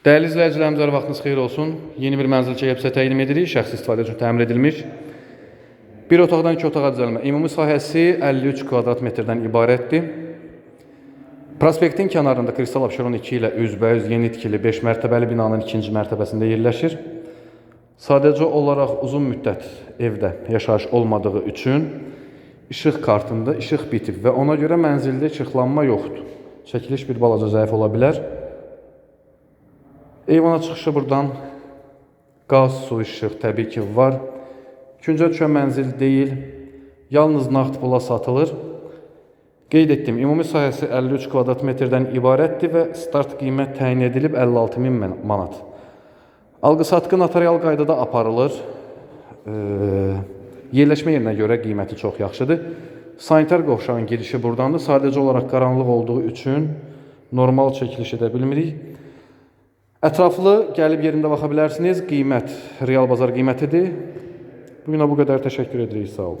Dəyərli izləyicilərimiz, hər vaxtınız xeyir olsun. Yeni bir mənzil çəkib sizə təqdim edirik. Şəxsi istifadə üçün təmir edilmiş. Bir otaqdan iki otağa düzəlmə. Ümumi sahəsi 53 kvadrat metrdən ibarətdir. Prospektin kənarında Kristal Abşeron 2 ilə üzbəüz yeni tikili 5 mərtəbəli binanın ikinci mərtəbəsində yerləşir. Sadəcə olaraq uzun müddət evdə yaşayış olmadığı üçün işıq kartında işıq bitib və ona görə mənzildə işıqlanma yoxdur. Çəkiliş bir balaca zəif ola bilər. Eyvana çıxışı buradan qaz, su, işıq təbii ki var. İkinci düşən mənzil deyil. Yalnız nağd pula satılır. Qeyd etdim, ümumi sahəsi 53 kvadrat metrdən ibarətdir və start qiymət təyin edilib 56 min manat. Alqı-satqı notarial qaydada aparılır. Ee, yerləşmə yerinə görə qiyməti çox yaxşıdır. Sanitar qovşağın girişi burdandır. Sadəcə olaraq qaranlıq olduğu üçün normal çəkiliş edə bilmirik. Ətraflı gəlib yerində baxa bilərsiniz. Qiymət real bazar qiymətidir. Bu günə bu qədər təşəkkür edirik. Sağ olun.